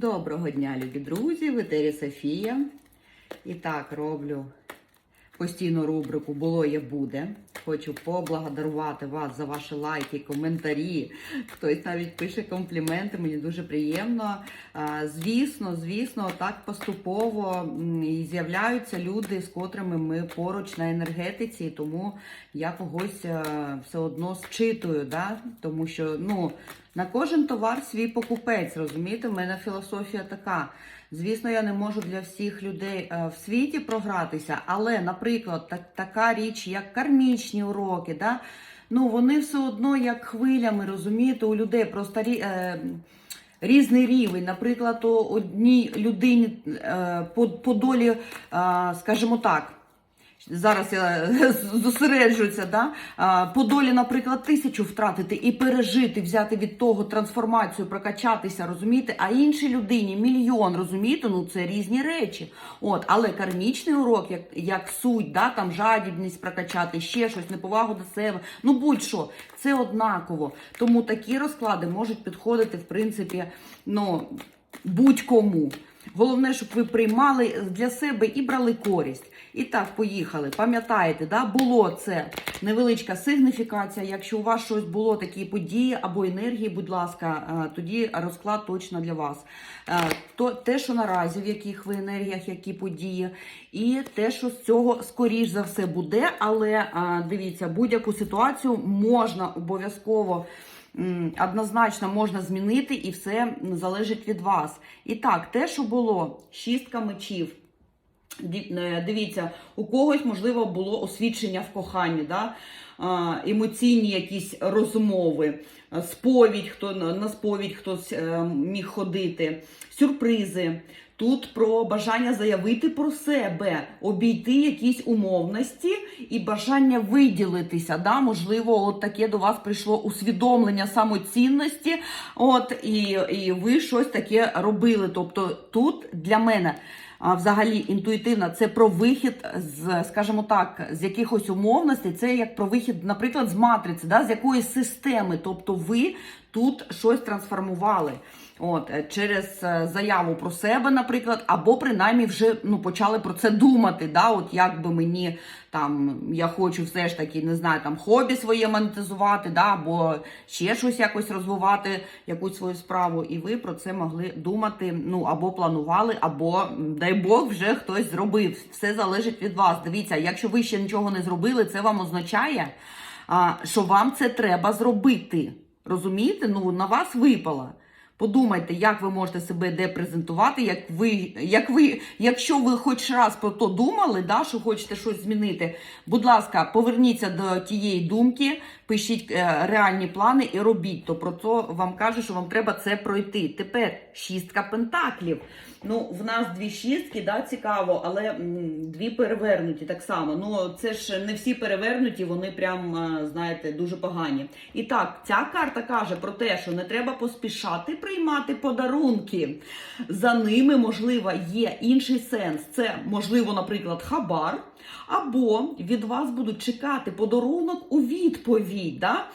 Доброго дня, любі друзі! В етері Софія. І так, роблю постійну рубрику Було є буде. Хочу поблагодарувати вас за ваші лайки, коментарі. Хтось навіть пише компліменти, мені дуже приємно. Звісно, звісно, так поступово з'являються люди, з котрими ми поруч на енергетиці, тому я когось е, все одно зчитую, да? тому що ну, на кожен товар свій покупець, розумієте? У мене філософія така. Звісно, я не можу для всіх людей е, в світі програтися, але, наприклад, так, така річ, як кармічні уроки, да? ну, вони все одно як хвилями, розумієте, у людей просто е, різний рівень. Наприклад, у одній людині е, по, по долі, е, скажімо так, Зараз я зосереджуюся, да? По долі, наприклад, тисячу втратити і пережити, взяти від того трансформацію, прокачатися, розумієте? А іншій людині мільйон, розумієте? Ну це різні речі. От, але кармічний урок, як, як суть, да? там жадібність прокачати, ще щось, неповагу до себе, ну будь-що, це однаково. Тому такі розклади можуть підходити, в принципі, ну будь-кому. Головне, щоб ви приймали для себе і брали користь. І так, поїхали. Пам'ятаєте, да, було це невеличка сигніфікація. Якщо у вас щось було, такі події або енергії, будь ласка, е, тоді розклад точно для вас. Е, То те, що наразі, в яких ви енергіях, які події, і те, що з цього скоріш за все буде. Але е, дивіться, будь-яку ситуацію можна обов'язково. Однозначно можна змінити і все залежить від вас. І так, те, що було, шістка мечів. Е, Дивіться, у когось, можливо, було освідчення в коханні, да? емоційні якісь розмови, сповідь, хто на на сповідь хтось е, міг ходити, сюрпризи. Тут про бажання заявити про себе, обійти якісь умовності і бажання виділитися. Да? Можливо, от таке до вас прийшло усвідомлення самоцінності, от, і, і ви щось таке робили. Тобто тут для мене а, взагалі інтуїтивно це про вихід з, скажімо так, з якихось умовностей. Це як про вихід, наприклад, з матриці, да, з якоїсь системи. Тобто ви тут щось трансформували. От е, через е, заяву про себе, наприклад, або принаймні вже ну почали про це думати. Да, от як би мені там я хочу все ж таки не знаю, там хобі своє монетизувати, да, або ще щось якось розвивати, якусь свою справу, і ви про це могли думати. Ну або планували, або дай Бог вже хтось зробив. Все залежить від вас. Дивіться, якщо ви ще нічого не зробили, це вам означає, що вам це треба зробити. Розумієте? Ну на вас випала. Подумайте, як ви можете себе де презентувати, як ви, як ви, якщо ви хоч раз про то думали, да, що хочете щось змінити, будь ласка, поверніться до тієї думки, пишіть е, реальні плани і робіть. То про це вам кажу, що вам треба це пройти. Тепер шістка пентаклів. Ну, в нас дві шістки, да, цікаво, але дві перевернуті так само. Ну, це ж не всі перевернуті, вони прям, е, знаєте, дуже погані. І так, ця карта каже про те, що не треба поспішати приймати подарунки. За ними, можливо, є інший сенс. Це, можливо, наприклад, хабар. Або від вас будуть чекати подарунок у відповідь. Да?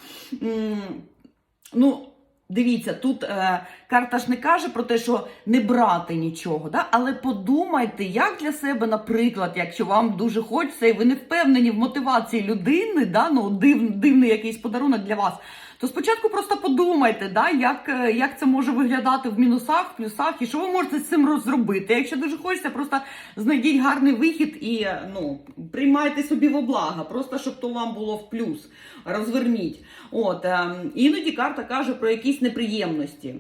Ну, Дивіться, тут е, карта ж не каже про те, що не брати нічого, да? але подумайте, як для себе, наприклад, якщо вам дуже хочеться, і ви не впевнені в мотивації людини, да? ну, див, дивний якийсь подарунок для вас, то спочатку просто подумайте, да? як, е, як це може виглядати в мінусах, в плюсах, і що ви можете з цим розробити. Якщо дуже хочеться, просто знайдіть гарний вихід і е, ну, приймайте собі во благо, просто щоб то вам було в плюс. Розверніть. От, е, іноді карта каже про якісь неприємності.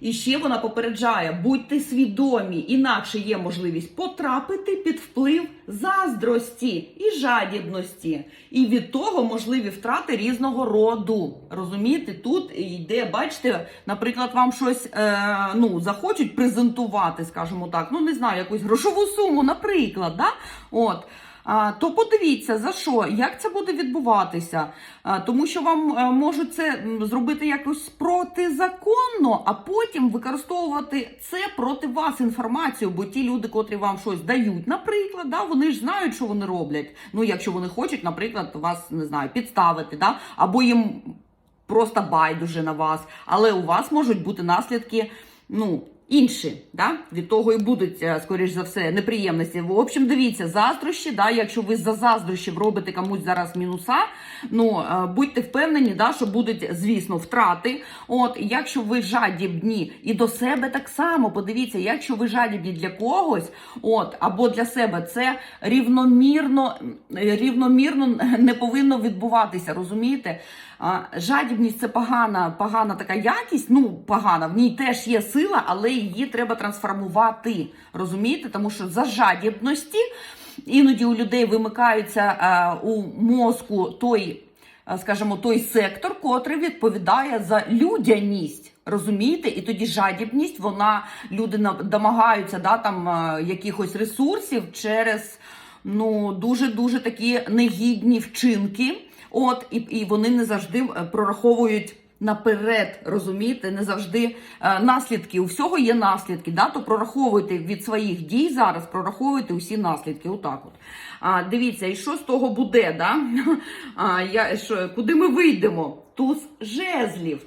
І ще вона попереджає: будьте свідомі, інакше є можливість потрапити під вплив заздрості і жадібності. І від того можливі втрати різного роду. Розумієте, тут йде, бачите, наприклад, вам щось е, ну, захочуть презентувати, скажімо так, ну не знаю, якусь грошову суму, наприклад. Да? От. То подивіться за що, як це буде відбуватися, тому що вам е, можуть це зробити якось протизаконно, а потім використовувати це проти вас інформацію, бо ті люди, котрі вам щось дають, наприклад, да, вони ж знають, що вони роблять. Ну, якщо вони хочуть, наприклад, вас не знаю, підставити, да, або їм просто байдуже на вас, але у вас можуть бути наслідки, ну інші, да? від того і будуть, е, скоріш за все, неприємності. В общем, дивіться, заздрощі, да? якщо ви за заздрощів робите комусь зараз мінуса, ну е, будьте впевнені, да, що будуть, звісно, втрати. От, якщо ви жадібні і до себе так само, подивіться, якщо ви жадібні для когось, от, або для себе, це рівномірно, рівномірно не повинно відбуватися, розумієте? Жадібність це погана, погана така якість. Ну, погана, в ній теж є сила, але її треба трансформувати. Розумієте? Тому що за жадібності іноді у людей вимикаються а, у мозку той, скажімо, той сектор, котрий відповідає за людяність. Розумієте, і тоді жадібність, вона люди домагаються да, там якихось ресурсів через ну дуже дуже такі негідні вчинки. От і, і вони не завжди е, прораховують наперед, розуміти, не завжди е, наслідки. У всього є наслідки. Да? То прораховуйте від своїх дій зараз, прораховуйте усі наслідки. Отак от. А, дивіться, і що з того буде? Да? А, я, що, куди ми вийдемо? Туз жезлів.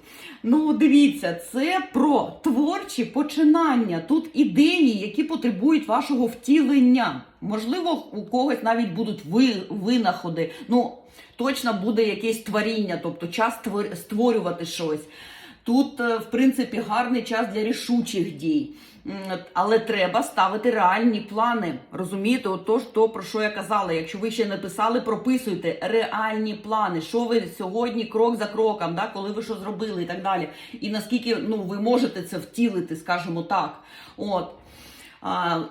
Ну, дивіться, це про творчі починання. Тут ідеї, які потребують вашого втілення. Можливо, у когось навіть будуть ви, винаходи. Ну, точно буде якесь творіння, тобто час твор- створювати щось. Тут, е, в принципі, гарний час для рішучих дій. Але треба ставити реальні плани. Розумієте, отож, то про що я казала. Якщо ви ще не писали, прописуйте реальні плани. Що ви сьогодні крок за кроком, да, коли ви що зробили і так далі. І наскільки ну, ви можете це втілити, скажімо так. От.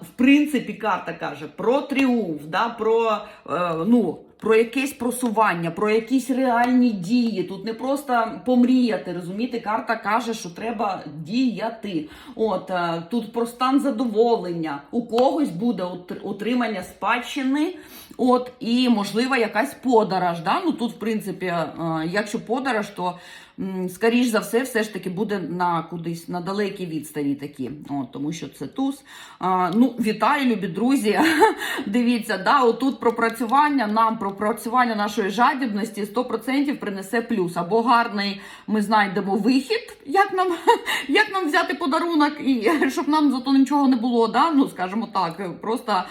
В принципі, карта каже про тріумф, да, про, е, ну, про якесь просування, про якісь реальні дії. Тут не просто помріяти, розумієте? Карта каже, що треба діяти. От е, тут про стан задоволення. У когось буде отр- отримання спадщини, от і можливо якась подорож. Да? Ну тут, в принципі, е, якщо подорож, то скоріш за все, все ж таки буде на кудись на далекій відстані такі. От, тому що це туз. А, ну, вітаю, любі друзі. Дивіться, да, отут пропрацювання нам пропрацювання нашої жадібності 100% принесе плюс. Або гарний ми знайдемо вихід, як нам, як нам взяти подарунок, і щоб нам зато нічого не було. Да? Ну, скажімо так, просто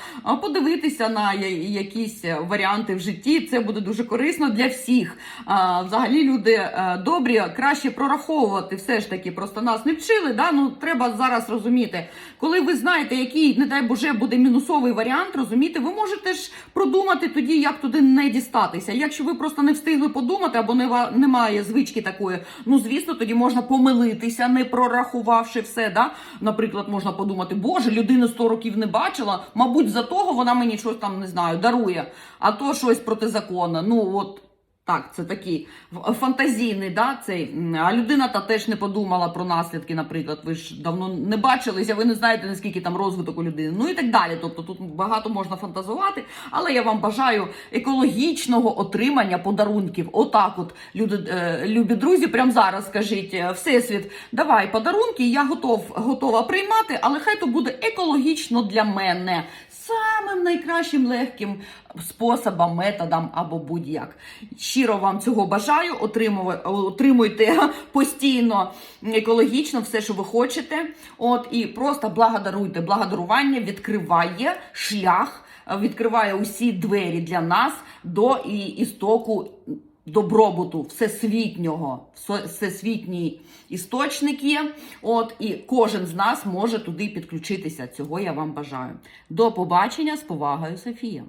подивитися на якісь варіанти в житті. Це буде дуже корисно для всіх. А, взагалі, люди е, добрі, краще прораховувати все ж таки. Просто нас не вчили. Да? Ну, треба зараз розуміти, коли ви знаєте, який, не дай Боже, буде мінусовий варіант, розумієте, ви можете ж продумати тоді, як туди не дістатися. Якщо ви просто не встигли подумати або не немає звички такої, ну звісно, тоді можна помилитися, не прорахувавши все. Да? Наприклад, можна подумати, боже, людину 100 років не бачила, мабуть, за того вона мені щось там не знаю, дарує, а то щось протизаконне. Ну от. Так, це такий в- фантазійний, да, цей. А людина та теж не подумала про наслідки, наприклад. Ви ж давно не бачилися, ви не знаєте, наскільки там розвиток у людини. Ну і так далі. Тобто тут багато можна фантазувати, але я вам бажаю екологічного отримання подарунків. Отак, от люди, е, любі друзі, прямо зараз скажіть, е, всесвіт, давай подарунки, я готов, готова приймати, але хай то буде екологічно для мене. Самим найкращим легким способом, методом або будь-як. Щиро вам цього бажаю. Отримуйте постійно екологічно все, що ви хочете. От і просто благодаруйте. Благодарування відкриває шлях, відкриває усі двері для нас до істоку добробуту всесвітнього, всесвітній істочник є. От і кожен з нас може туди підключитися. Цього я вам бажаю. До побачення з повагою, Софія.